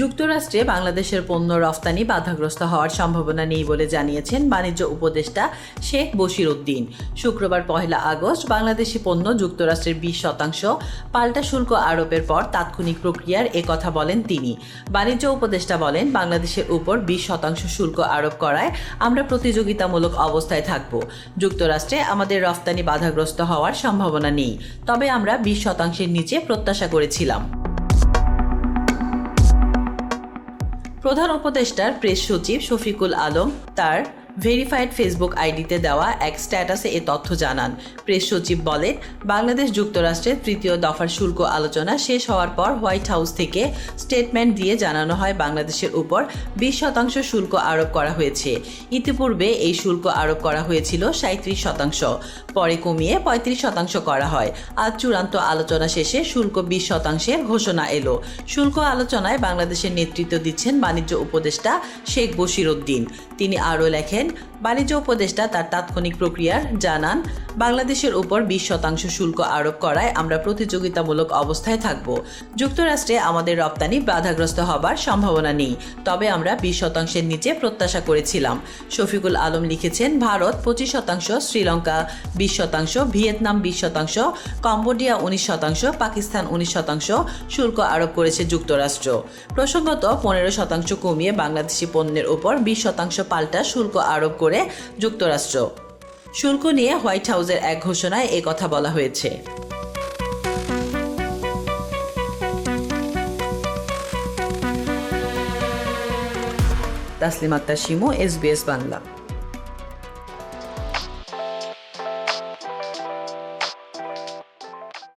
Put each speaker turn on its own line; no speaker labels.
যুক্তরাষ্ট্রে বাংলাদেশের পণ্য রফতানি বাধাগ্রস্ত হওয়ার সম্ভাবনা নেই বলে জানিয়েছেন বাণিজ্য উপদেষ্টা শেখ বশির উদ্দিন শুক্রবার পহেলা আগস্ট বাংলাদেশি পণ্য যুক্তরাষ্ট্রের বিশ শতাংশ, পাল্টা শুল্ক আরোপের পর তাৎক্ষণিক প্রক্রিয়ার কথা বলেন তিনি। বাণিজ্য উপদেষ্টা বলেন, বাংলাদেশের উপর বিশ শতাংশ শুল্ক আরোপ করায় আমরা প্রতিযোগিতামূলক অবস্থায় থাকব। যুক্তরাষ্ট্রে আমাদের রফতানি বাধাগ্রস্ত হওয়ার সম্ভাবনা নেই, তবে আমরা বিশ শতাংশের নিচে প্রত্যাশা করেছিলাম। প্রধান উপদেষ্টার প্রেস সচিব শফিকুল আলম তার ভেরিফাইড ফেসবুক আইডিতে দেওয়া এক স্ট্যাটাসে এ তথ্য জানান। প্রেস সচিব বলেন, বাংলাদেশ যুক্তরাষ্ট্রের তৃতীয় দফার শুল্ক আলোচনা শেষ হওয়ার পর হোয়াইট হাউস থেকে স্টেটমেন্ট দিয়ে জানানো হয় বাংলাদেশের উপর বিশ শতাংশ শুল্ক আরোপ করা হয়েছে। ইতিপূর্বে এই শুল্ক আরোপ করা হয়েছিল সাঁত্রিশ শতাংশ, পরে কমিয়ে পঁয়ত্রিশ শতাংশ করা হয়। আজ চূড়ান্ত আলোচনা শেষে শুল্ক বিশ শতাংশের ঘোষণা এলো। শুল্ক আলোচনায় বাংলাদেশের নেতৃত্ব দিচ্ছেন বাণিজ্য উপদেষ্টা শেখ বশির উদ্দিন। তিনি আরও লেখেন বাণিজ্য উপদেষ্টা তার তাৎক্ষণিক প্রক্রিয়ার জানান বাংলাদেশের উপর বিশ শতাংশ শুল্ক আরোপ করায় আমরা প্রতিযোগিতামূলক অবস্থায় থাকব। যুক্তরাষ্ট্রে আমাদের রপ্তানি বাধাগ্রস্ত হবার সম্ভাবনা নেই, তবে আমরা বিশ শতাংশের নিচে প্রত্যাশা করেছিলাম। শফিকুল আলম লিখেছেন, ভারত পঁচিশ শতাংশ, শ্রীলঙ্কা বিশ শতাংশ, ভিয়েতনাম বিশ শতাংশ, কম্বোডিয়া উনিশ শতাংশ, পাকিস্তান উনিশ শতাংশ শুল্ক আরোপ করেছে যুক্তরাষ্ট্র। প্রসঙ্গত, পনেরো শতাংশ কমিয়ে বাংলাদেশি পণ্যের উপর বিশ শতাংশ পাল্টা শুল্ক আরোপ করে যুক্তরাষ্ট্র। শুল্ক নিয়ে হোয়াইট হাউসের এক ঘোষণায় কথা বলা হয়েছে। তাসলিম আক্তার শিমু এসবিএস বাংলা।